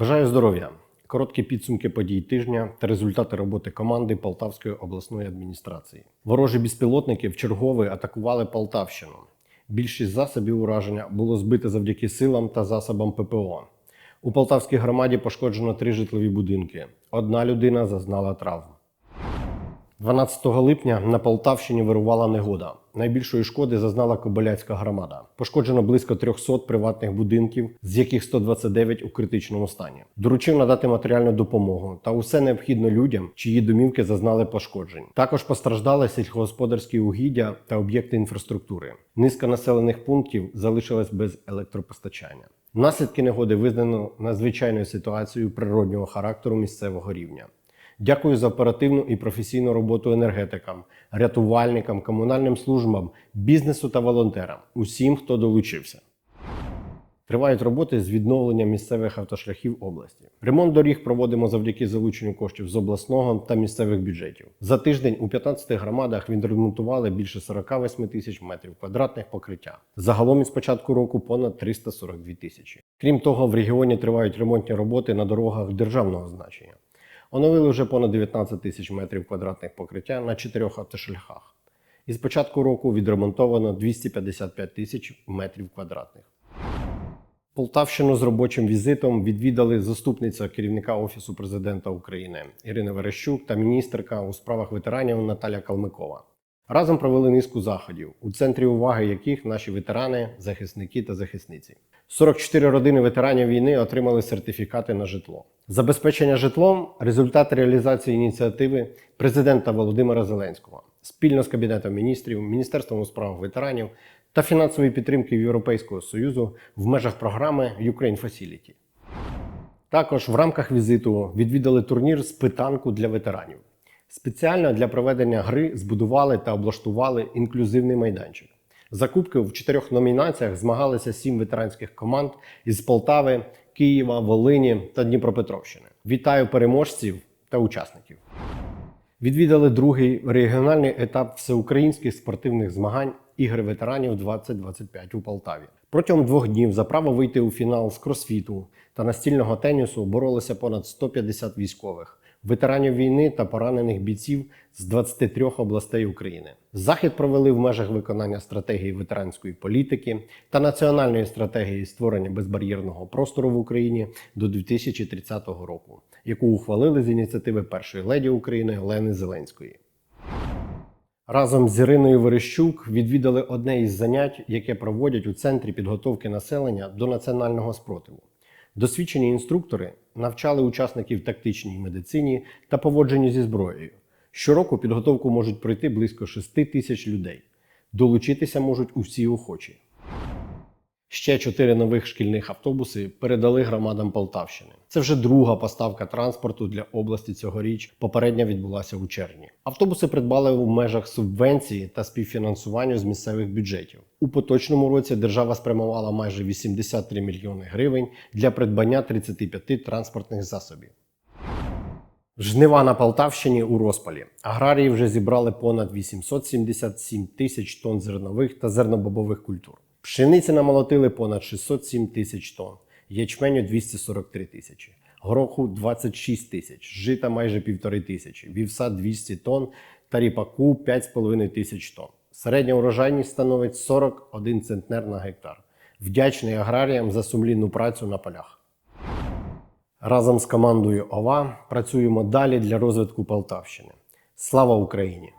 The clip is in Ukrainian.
Бажаю здоров'я! Короткі підсумки подій тижня та результати роботи команди Полтавської обласної адміністрації. Ворожі безпілотники вчергове атакували Полтавщину. Більшість засобів ураження було збите завдяки силам та засобам ППО. У Полтавській громаді пошкоджено три житлові будинки. Одна людина зазнала травм. 12 липня на Полтавщині вирувала негода. Найбільшої шкоди зазнала Кобиляцька громада. Пошкоджено близько 300 приватних будинків, з яких 129 у критичному стані. Доручив надати матеріальну допомогу та усе необхідне людям, чиї домівки зазнали пошкоджень. Також постраждали сільськогосподарські угіддя та об'єкти інфраструктури. Низка населених пунктів залишилась без електропостачання. Наслідки негоди визнано надзвичайною ситуацією природнього характеру місцевого рівня. Дякую за оперативну і професійну роботу енергетикам, рятувальникам, комунальним службам, бізнесу та волонтерам, усім, хто долучився. Тривають роботи з відновлення місцевих автошляхів області. Ремонт доріг проводимо завдяки залученню коштів з обласного та місцевих бюджетів. За тиждень у 15 громадах відремонтували більше 48 тисяч метрів квадратних покриття. Загалом із початку року понад 342 тисячі. Крім того, в регіоні тривають ремонтні роботи на дорогах державного значення. Оновили вже понад 19 тисяч метрів квадратних покриття на чотирьох автошляхах. І з початку року відремонтовано 255 тисяч метрів квадратних. Полтавщину з робочим візитом відвідали заступниця керівника Офісу президента України Ірина Верещук та міністерка у справах ветеранів Наталя Калмикова. Разом провели низку заходів, у центрі уваги яких наші ветерани, захисники та захисниці. 44 родини ветеранів війни отримали сертифікати на житло. Забезпечення житлом результат реалізації ініціативи президента Володимира Зеленського спільно з Кабінетом міністрів, Міністерством у справах ветеранів та фінансової підтримки Європейського Союзу в межах програми Ukraine Facility. Також в рамках візиту відвідали турнір з питанку для ветеранів. Спеціально для проведення гри збудували та облаштували інклюзивний майданчик. Закупки в чотирьох номінаціях змагалися сім ветеранських команд із Полтави, Києва, Волині та Дніпропетровщини. Вітаю переможців та учасників. Відвідали другий регіональний етап всеукраїнських спортивних змагань Ігри ветеранів 2025 у Полтаві. Протягом двох днів за право вийти у фінал з кросфіту та настільного тенісу боролися понад 150 військових, ветеранів війни та поранених бійців з 23 областей України. Захід провели в межах виконання стратегії ветеранської політики та національної стратегії створення безбар'єрного простору в Україні до 2030 року, яку ухвалили з ініціативи першої леді України Олени Зеленської. Разом з Іриною Верещук відвідали одне із занять, яке проводять у центрі підготовки населення до національного спротиву. Досвідчені інструктори навчали учасників тактичній медицині та поводженню зі зброєю. Щороку підготовку можуть пройти близько 6 тисяч людей. Долучитися можуть усі охочі. Ще чотири нових шкільних автобуси передали громадам Полтавщини. Це вже друга поставка транспорту для області цьогоріч. Попередня відбулася у червні. Автобуси придбали у межах субвенції та співфінансування з місцевих бюджетів. У поточному році держава спрямувала майже 83 мільйони гривень для придбання 35 транспортних засобів. Жнива на Полтавщині у розпалі. Аграрії вже зібрали понад 877 тисяч тонн зернових та зернобобових культур. Пшениці намолотили понад 607 тисяч тонн, ячменю 243 тисячі, гороху 26 тисяч, жита майже півтори тисячі, вівса 200 тонн та ріпаку 5,5 тисяч тонн. Середня урожайність становить 41 центнер на гектар. Вдячний аграріям за сумлінну працю на полях. Разом з командою ОВА працюємо далі для розвитку Полтавщини. Слава Україні!